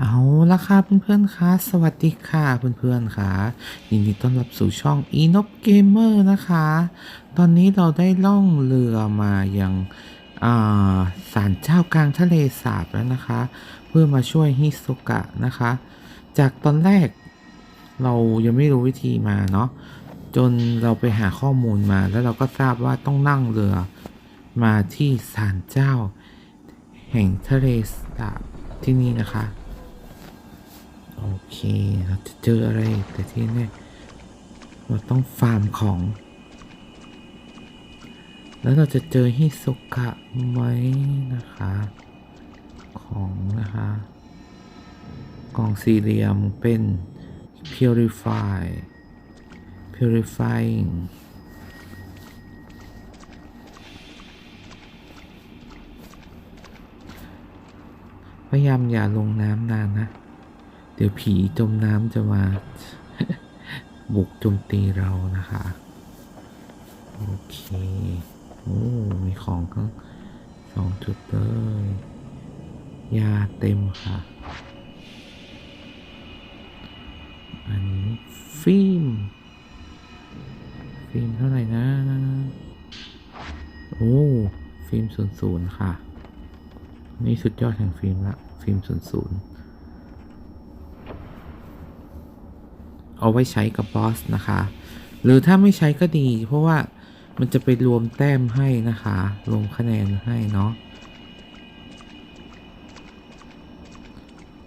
เอาละค่ะเพื่อนๆคะสวัสดีค่ะเพื่อนๆค่ะยินดีต้อนรับสู่ช่อง e n o b Gamer นะคะ ตอนนี้เราได้ล่องเรือมายังอ่าศาลเจ้ากลางทะเลสาบแล้วนะคะ เพื่อมาช่วยฮิโซกะนะคะ จากตอนแรกเรายังไม่รู้วิธีมาเนาะจนเราไปหาข้อมูลมาแล้วเราก็ทราบว่าต้องนั่งเรือมาที่ศาลเจ้า แห่งทะเลสาบที่นี่นะคะ โอเคเราจะเจออะไรแต่ที่แน่เราต้องฟาร์มของ แล้วเราจะเจอฮิโซกะไหมนะคะ ของนะคะกล่องสี่เหลี่ยมเป็น purify purifying พยายามอย่าลงน้ำนานนะ เดี๋ยวผีจมน้ำจะมา บุกโจมตีเรานะคะ โอเคโอ้มีของก็สองจุดเลยยาเต็มค่ะ อันนี้ฟิล์ม ฟิล์มเท่าไหร่นะ โอ้ ฟิล์มศูนย์ศูนย์ค่ะ นี่สุดยอดแห่งฟิล์มละ ฟิล์มศูนย์ศูนย์ เอาไว้ใช้กับบอสนะคะ หรือถ้าไม่ใช้ก็ดี เพราะว่ามันจะไปรวมแต้มให้นะคะ รวมคะแนนให้เนาะ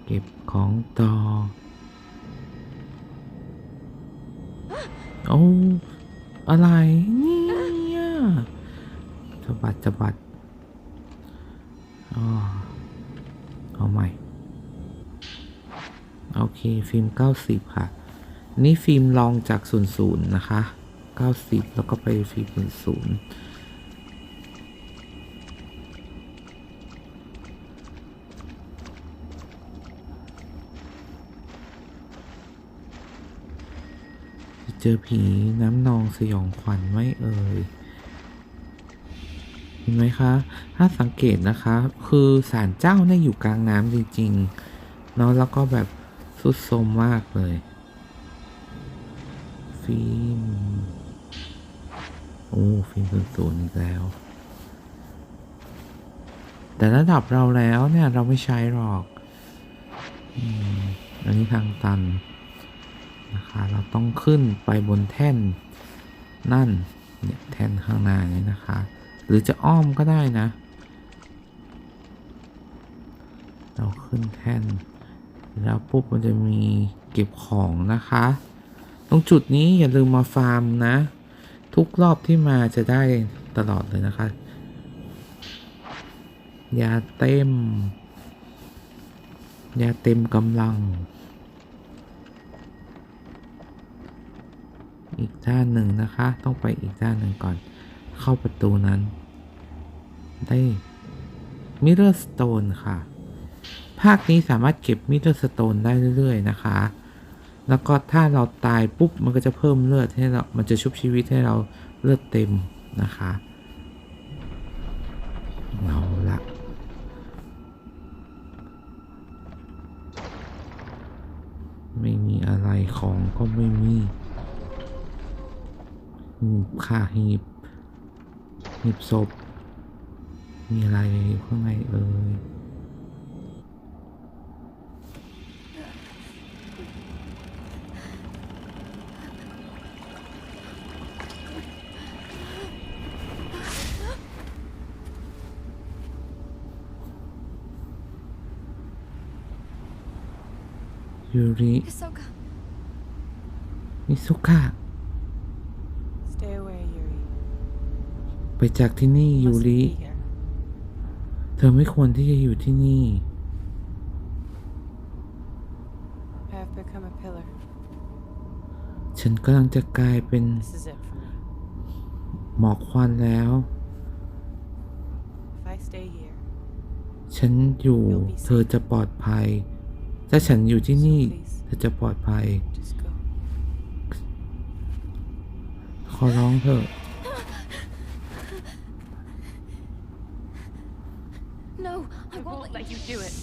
เก็บของต่อโอ้อะไรเนี่ยสะบัดสะบัดเอาใหม่ โอเค ฟิล์ม 90 ค่ะ นี่ฟิล์มลองจาก0ูนย์นะคะ90แล้วก็ไปฟิล์มศูนย์เจอผีน้ำนองสยองขวัญไม่เอ่ยเห็นไหมคะ ถ้าสังเกตนะคะ คือศาลเจ้าเนี่ยอยู่กลางน้ำจริงๆเนาะแล้วก็แบบสุดโทมมากเลย ฟิล์ม โอ้ฟิล์มเป็นศูนย์อีกแล้ว แต่ระดับเราแล้วเนี่ยเราไม่ใช้หรอกอันนี้ทางตันนะคะเราต้องขึ้นไปบนแท่นนั่นเนี่ยแท่นข้างหน้านี้นะคะ หรือจะอ้อมก็ได้นะ เราขึ้นแท่น แล้วปุ๊บมันจะมีเก็บของนะคะ ตรงจุดนี้อย่าลืมมาฟาร์มนะ ทุกรอบที่มาจะได้ตลอดเลยนะคะยาเต็มยาเต็มกำลัง อีกด้านหนึ่งนะคะ ต้องไปอีกด้านหนึ่งก่อน เข้าประตูนั้น ได้มิเรอร์สโตนค่ะ ภาคนี้สามารถเก็บมิเตอร์สโตนได้เรื่อย ๆ นะคะ แล้วก็ถ้าเราตายปุ๊บมันก็จะเพิ่มเลือดให้เรามันจะชุบชีวิตให้เราเลือดเต็มนะคะเอาละไม่มีอะไรของก็ไม่มีหีบค่าหีบหีบศพ มีอะไรข้างในเอ่ย ยูริ Hisoka. มิซุกะ Stay away, Yuri. ไปจากที่นี่ยู Mustn't ริ be here. เธอไม่ควรที่จะอยู่ที่นี่ I have become a pillar. ฉันกำลังจะกลายเป็น This is it for me. หมอกควันแล้ว If I stay here, ฉันอยู่เธอจะปลอดภัย ถ้าฉันอยู่ที่นี่เธอจะปลอดภัย just go. ขอร้องเถอะ No, I I won't won't let let you do it.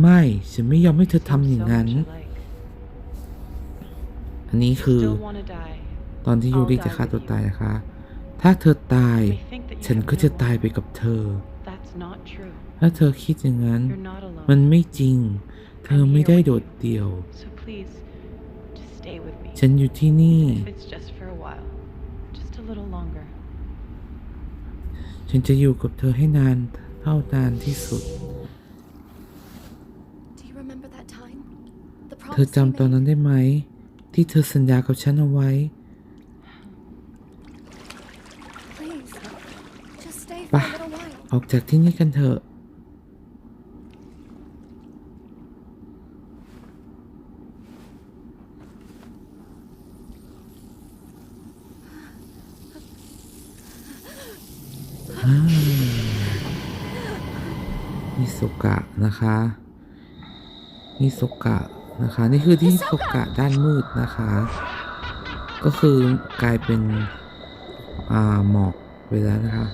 ไม่ ฉันไม่ยอมให้เธอทำอย่างนั้น อันนี้คือ Still wanna die. ตอนที่ยูริจะฆ่าตัวตายนะคะ ถ้าเธอตาย May think that you ฉัน have ก็ no จะ one. ตายไปกับเธอ That's not true. ถ้าเธอคิดอย่างนั้น You're not alone. มันไม่จริง เธอไม่ได้โดดเดี่ยว So please, just stay with me. ฉันอยู่ที่นี่ If it's just for a while, just a little longer. ฉันจะอยู่กับเธอให้นานเท่านานที่สุด Do you remember that time? The เธอ promise you จำตอนนั้น made? ได้ไหม ที่เธอสัญญากับฉันเอาไว้ Please, just stay for Bah. a little while. ออกจากที่นี่กันเถอะ อ่ามิโซกะ นะคะมิโซกะนะคะ นี่คือที่โซกะด้านมืดนะคะ ก็คือกลายเป็นอ่าหมอกไปแล้วนะคะ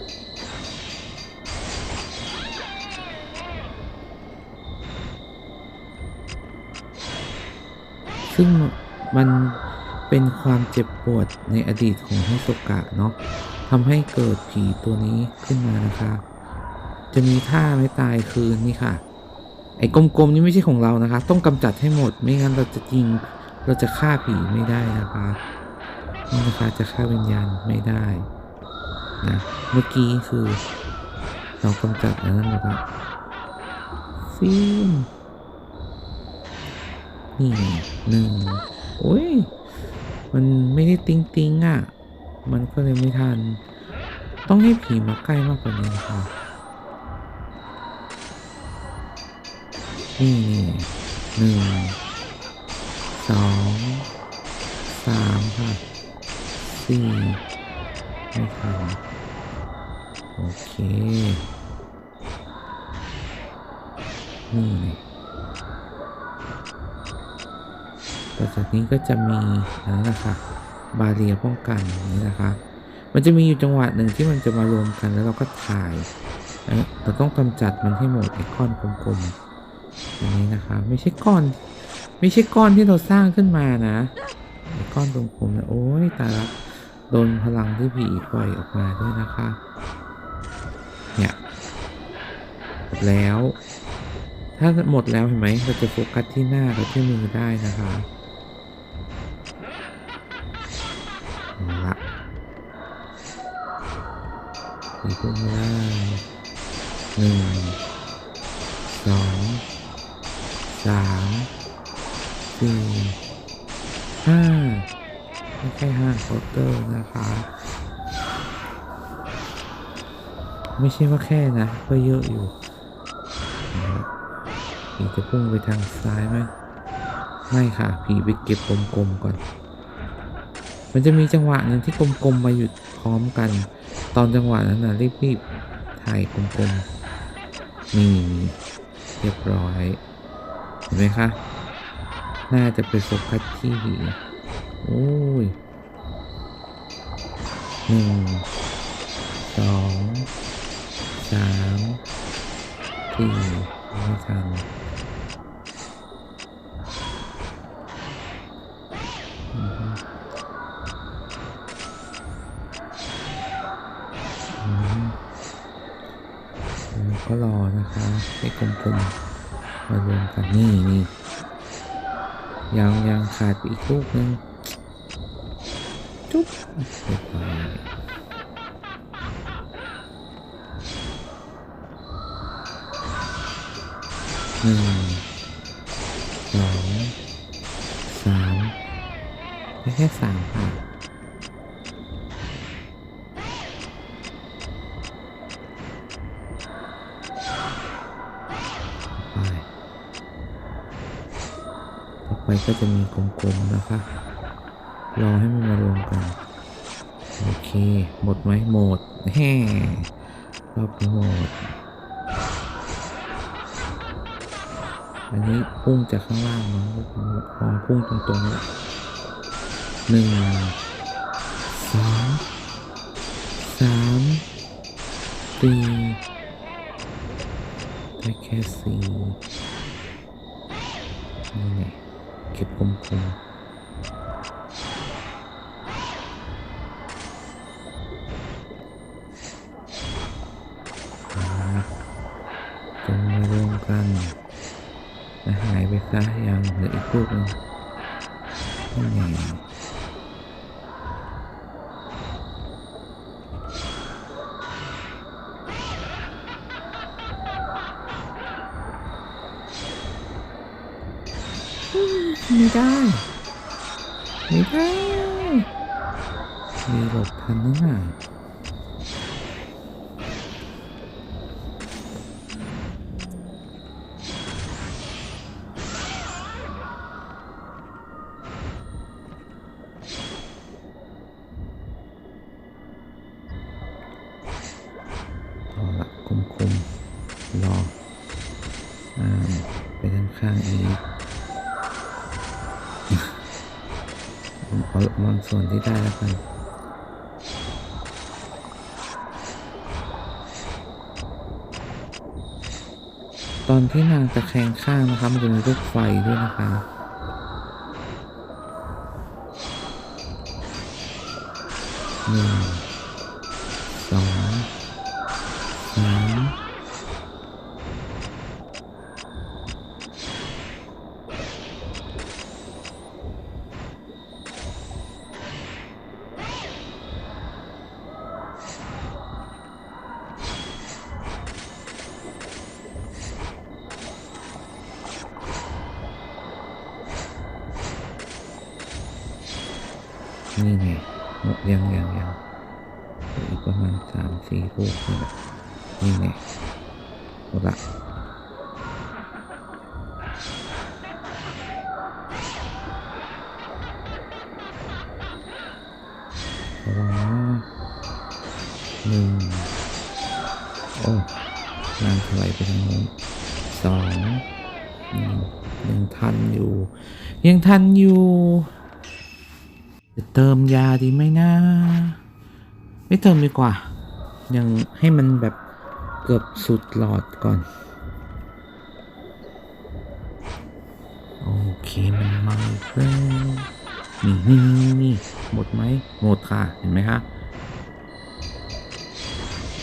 ซึ่งมันเป็นความเจ็บปวดในอดีตของฮิโซกะเนาะทำให้เกิดผีตัวนี้ขึ้นมานะคะ จะมีท่าไม่ตายคือนี่ค่ะ ไอ้กลมๆนี่ไม่ใช่ของเรานะคะ ต้องกำจัดให้หมด ไม่งั้นเราจะยิง เราจะฆ่าผีไม่ได้นะคะนี่นะคะจะฆ่าวิญญาณไม่ได้นะเมื่อกี้คือ เรากำจัดอันนั้นหมดละฟิล์มนี่หนึ่งโอ้ยมันไม่ได้ติ้งติ้งอะ มันก็เลยไม่ทัน ต้องให้ผีมาใกล้มากกว่านี้ค่ะี่หนึ่งสองสามค่ะสี่ไม่ทันโอเคนี่ต่อจากนี้ก็จะมีอันนั้นะคะบาเรียป้องกันนี้นะคะ มันจะมีอยู่จังหวะหนึ่งที่มันจะมารวมกันแล้วเราก็ถ่าย เราต้องกำจัดมันให้หมดไอ้ก้อนกลมๆ อันนี้นะคะ ไม่ใช่ก้อน ไม่ใช่ก้อนที่เราสร้างขึ้นมานะก้อนกลมนะโอ้ยตายละโดนพลังที่ผีปล่อยออกมาด้วยนะคะ เนี่ยหมดแล้ว ถ้าหมดแล้วเห็นไหมเราจะโฟกัสที่หน้ากับที่มือได้นะคะละสีพุ่งไม่ได้หนึ่งสอง สามสี่ห้าไม่ใช่ห้าเคเตอร์นะคะ ไม่ใช่ว่าแค่นะ ก็เยอะอยู่นะครับผีจะพุ่งไปทางซ้ายไหมไม่ค่ะ ผีไปเก็บกลมๆก่อน มันจะมีจังหวะหนึ่งที่กลมๆมาหยุดพร้อมกัน ตอนจังหวะนั้นนะรีบๆถ่ายกลมๆนี่เรียบร้อย ห็นไหมคะน่าจะไปโฟกัสที่ผีโอ้ยหนึ่งสองสามสี่ไม่ทันก็รอนะคะให้กลมๆ มารวมกันนี่นี่ยังยังขาดไปอีกลูกนึงจุ๊บเรียบร้อยหนึ่งสองสามได้แค่สามค่ะ ก็จะมีกลมๆนะคะรอให้มันมารวมกัน โอเค หมดไหมหมดแฮ่รอบนี้หมด อันนี้พุ่งจากข้างล่างเนาะลองพุ่งตรงๆเลยหนึ่งสองสามสี่ได้แค่สี่นี่ไง เก็บคมคมจงมารวมกัน ไปซะยังเหลืออีกลูกหนึงนี่ได้ไม่ได้มีหลบทันนะ บางส่วนที่ได้แล้วกันตอนที่นางตะแคงข้างนะคะมันจะมีลูกไฟด้วยนะคะอืม นี่ไงหมดยังยังยังเหลืออีกประมาณสามสี่ลูกนี่แหละนี่ไงหมดละระวังนะหนึ่งโอ้นางถลายไปทางโน้นสองยังทันอยู่ ยังทันอยู่ เติมยาดีไหมนะ ไม่เติมดีกว่า ยังให้มันแบบเกือบสุดหลอดก่อน โอเคมันมาแล้วนี่นี่นี่หมดไหมหมดค่ะ เห็นไหมคะ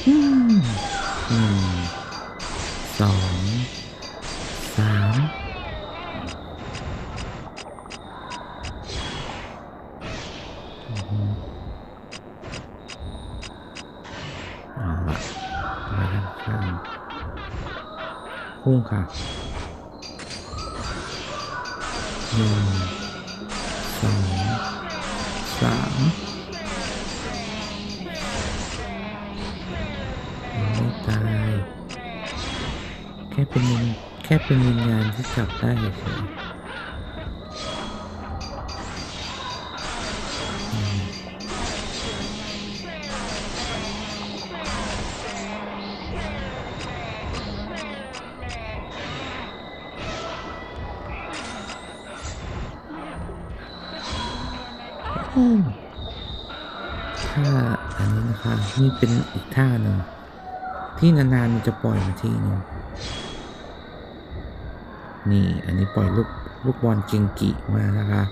อืมอืมสองสาม พุ่งค่ะหนึ่งสองสามไม่ตาย แค่เป็นแค่เป็นวิญญาณที่จับได้เฉย นี่เป็นอีกท่าหนึ่งที่นานๆมันจะปล่อยมาทีหนึงนี่อันนี้ปล่อยลูกลูกบอลเกงกิมานะคะ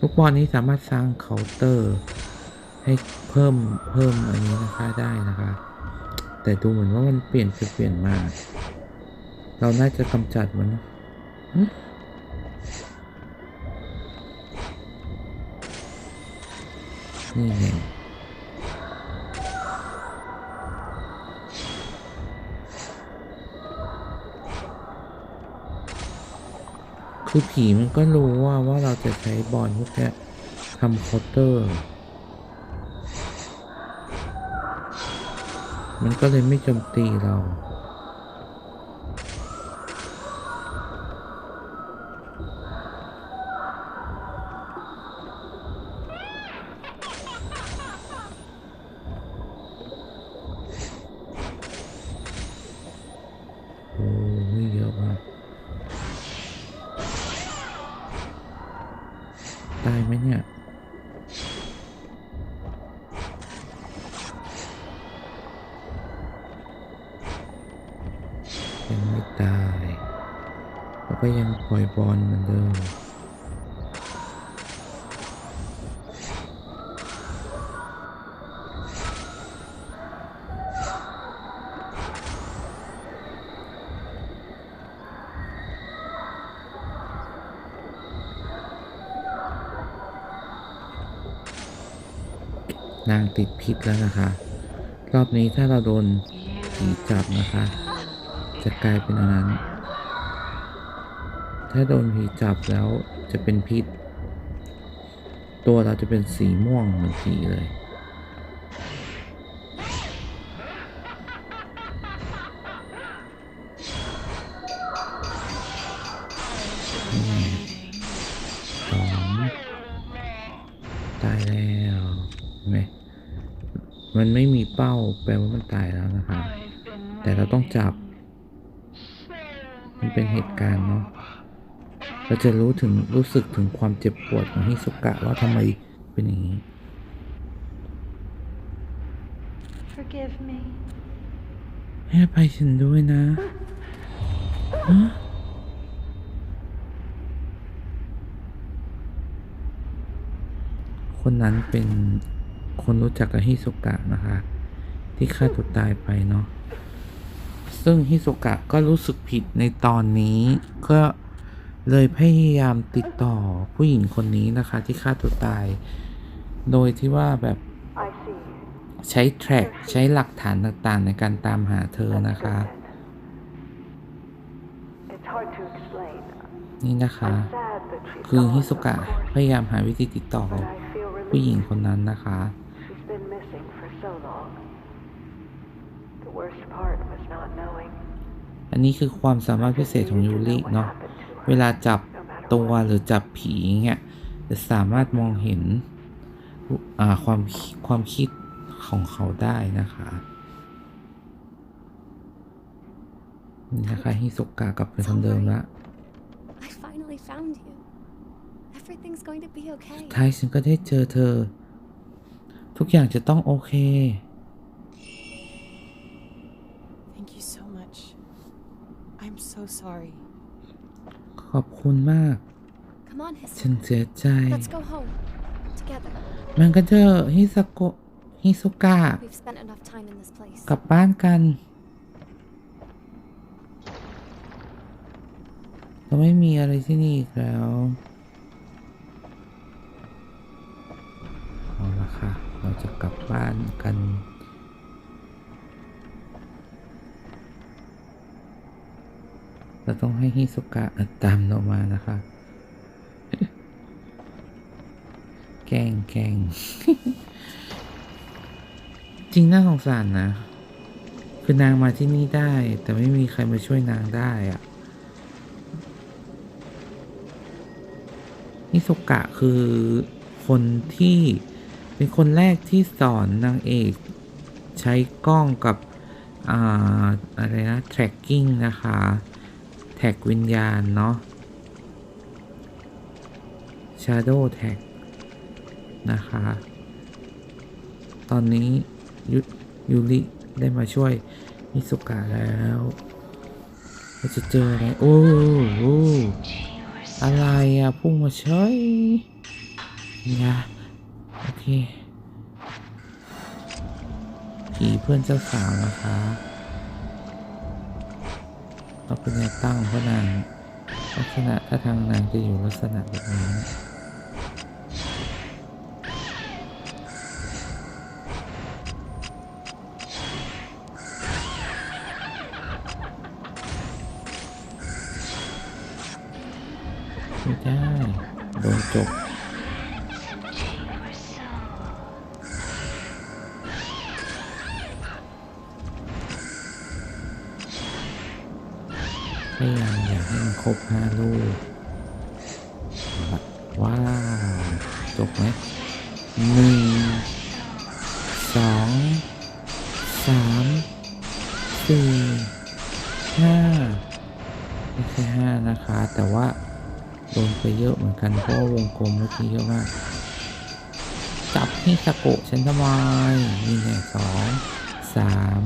ลูกบอลนี้สามารถสร้างเคาน์เตอร์ ให้เพิ่มเพิ่มอันนี้นะคะได้นะคะ แต่ดูเหมือนว่ามันเปลี่ยนไปเปลี่ยนมา เราน่าจะกำจัดมัน นะหึนี่ไงคือผีมันก็รู้ว่าว่าเราจะใช้บอลพวกนี้ทำเคาน์เตอร์ มันก็เลยไม่โจมตีเรา ตายไหมเนี่ยยังไม่ตาย แล้วก็ยังปล่อยบอลเหมือนเดิมางติดพิษแล้วนะคะ รอบนี้ถ้าเราโดนผีจับนะคะ จะกลายเป็นอันนั้น ถ้าโดนผีจับแล้วจะเป็นพิษ ตัวเราจะเป็นสีม่วงเหมือนผีเลย จับ มันเป็นเหตุการณ์เนาะเราจะรู้ถึงรู้สึกถึงความเจ็บปวดของฮิสุกะว่าทำไมเป็นอย่างนี้ Forgive me. ให้อภัยฉันด้วยนะฮะคนนั้นเป็นคนรู้จักกับฮิสุกะนะคะ ที่ฆ่าตัวตายไปเนาะ ซึ่งฮิสุกะก็รู้สึกผิดในตอนนี้ ก็เลยพยายามติดต่อผู้หญิงคนนี้นะคะที่ฆ่าตัวตาย โดยที่ว่าแบบใช้แทร็กใช้หลักฐานต่างๆ ในการตามหาเธอนะคะ นี่นะคะ คือฮิสุกะพยายามหาวิธีติดต่อผู้หญิงคนนั้นนะคะ อันนี้คือความสามารถพิเศษของยูริเนาะ เวลาจับตัวหรือจับผีเงี้ยจะสามารถมองเห็นอ่าความคิดความคิดของเขาได้นะคะนี่นะคะฮิสุกะกลับไปคนเดิมละ I finally found you. Everything's going to be okay. ท้ายฉันก็ได้เจอเธอ ทุกอย่างจะต้องโอเค Thank you so much. I'm so sorry. ขอบคุณมาก Come on, ฉัน Hisu. เสียใจ Let's go home. Together. มันก็เจอฮิสโกะฮิสุกะ We've spent enough time in this place. กลับบ้านกันเราไม่มีอะไรที่นี่อีกแล้ว เอาละค่ะ เราจะกลับบ้านกัน เรา ต้องให้ฮิสุกะตามเรามานะคะ แกล้งแกล้งจริงน่าสงสารนะ คือนางมาที่นี่ได้ แต่ไม่มีใครมาช่วยนางได้อะนิสุกะคือคนที่เป็นคนแรกที่สอนนางเอกใช้กล้องกับ อ่า อะไรนะ tracking นะคะ ท็กวิญญาณเนาะ shadow tag นะคะ ตอนนี้ยุยูริได้มาช่วยมิสุกะแล้วเราจะเจออะไร โอ้โหอะไรอะพุ่งมาเฉยไงโอเคผีเพื่อนเจ้าสาวนะคะ เราเป็นแนวตั้งเพราะนางลักษณะถ้าทางนางจะอยู่ลักษณะแบบนี้ไม่ได้โดนจบ พยายามอยากให้มันครบห้าลูกว้าวจบไหมหนึ่งสองสามสี่ห้าไม่ใช่ห้านะคะ แต่ว่าโดนไปเยอะเหมือนกันเพราะวงกลมเมื่อกี้เยอะมากจับให้สะโกะฉันทำไมนี่ไงสองสาม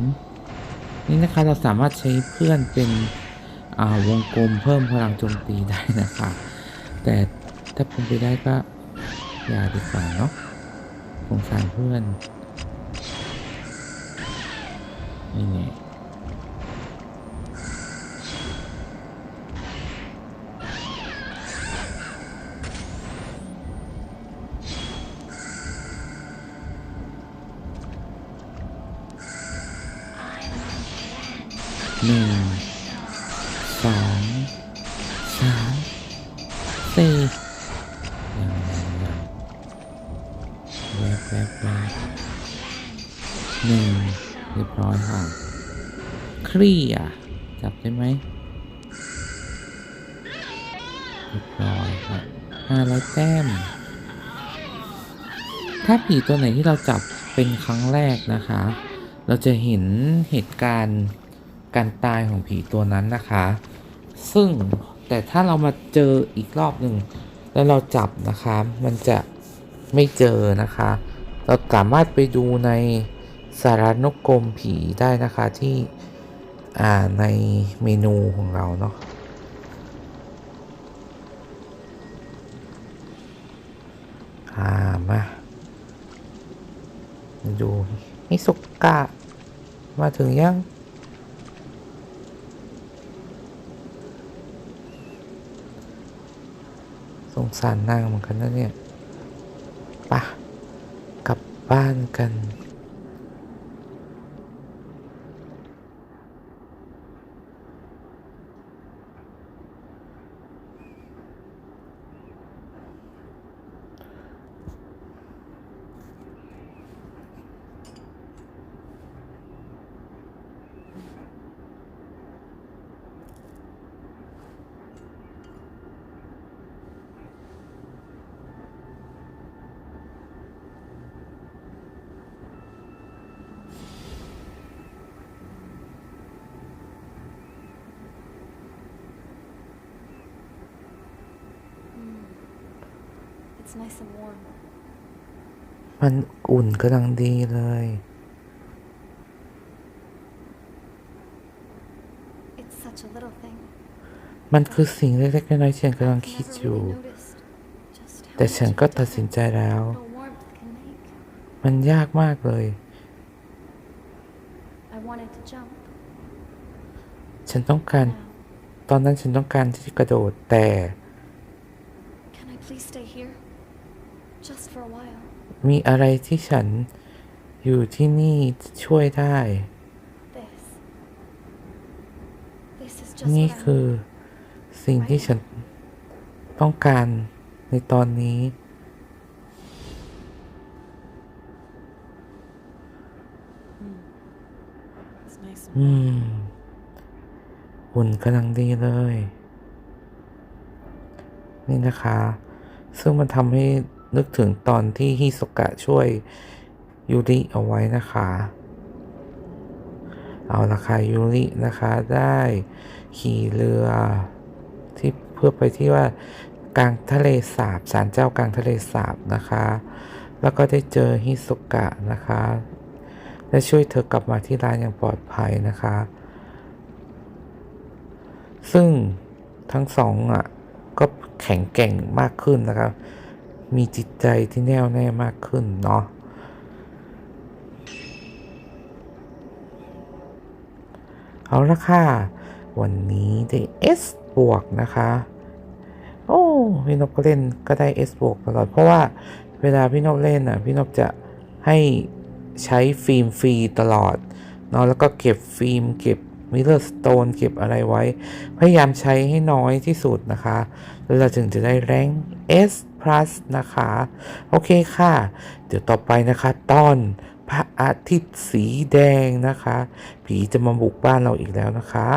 นี่นะคะเราสามารถใช้เพื่อนเป็น วงกลมเพิ่มพลังโจมตีได้นะคะ แต่ถ้าเป็นไปได้ก็อย่าดีกว่าเนาะสงสารเพื่อนนี่ไงหนึ่ง 500 แต้ม ถ้าผีตัวไหนที่เราจับเป็นครั้งแรกนะคะ เราจะเห็นเหตุการณ์การตายของผีตัวนั้นนะคะ ซึ่งแต่ถ้าเรามาเจออีกรอบหนึ่งแล้วเราจับนะคะ มันจะไม่เจอนะคะ เราสามารถไปดูในสารนกกรมผีได้นะคะที่อ่าในเมนูของเราเนาะ อ่ามาดูมิสุกะ มาถึงยัง สงสารนางเหมือนกันนะเนี่ยปะกลับบ้านกัน มันอุ่นกำลังดีเลย It's such a little thing. มันคือสิ่งเล็กๆน้อยๆที่ฉันกำลัง I've คิด never อยู่ really noticed just how แต่ฉัน much ก็ a ตัดสินใจแล้ว little warmth can make. มันยากมากเลย I wanted to jump. ฉันต้องการ Now, ตอนนั้นฉันต้องการที่จะกระโดดแต่ can I please stay here? Just for a while. มีอะไรที่ฉันอยู่ที่นี่ช่วยได้ This. This is just นี่ what I คือ need. สิ่งที่ฉันต้องการในตอนนี้ It's nice อื and มหุ่นกำลังดีเลย นี่นะคะ ซึ่งมันทำให้ นึกถึงตอนที่ฮิสกะช่วยยูริเอาไว้นะคะ เอาละค่ะยูรินะคะได้ขี่เรือที่เพื่อไปที่ว่ากลางทะเลสาบศาลเจ้ากลางทะเลสาบนะคะ แล้วก็ได้เจอฮิสกะนะคะและช่วยเธอกลับมาที่ร้านอย่างปลอดภัยนะคะ ซึ่งทั้งสองอะก็แข็งแกร่งมากขึ้นนะครับ มีจิตใจที่แน่วแน่มากขึ้นเนาะเอาละค่ะ วันนี้ได้ S บวกนะคะ โอ้พี่นพก็เล่นก็ได้ S บวกตลอด เพราะว่าเวลาพี่นพเล่นอะ พี่นพจะให้ใช้ฟิล์มฟรีตลอดเนาะแล้วก็เก็บฟิล์มเก็บมิเลอร์สโตนเก็บอะไรไว้ พยายามใช้ให้น้อยที่สุดนะคะ แล้วเราถึงจะได้แรง S plus นะคะ โอเคค่ะ เดี๋ยวต่อไปนะคะตอนพระอาทิตย์สีแดงนะคะ ผีจะมาบุกบ้านเราอีกแล้วนะคะ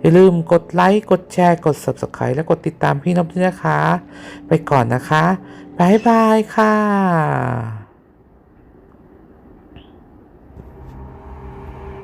อย่าลืมกดไลค์กดแชร์กด Subscribe และกดติดตามพี่นพด้วยนะคะ ไปก่อนนะคะบายบายค่ะ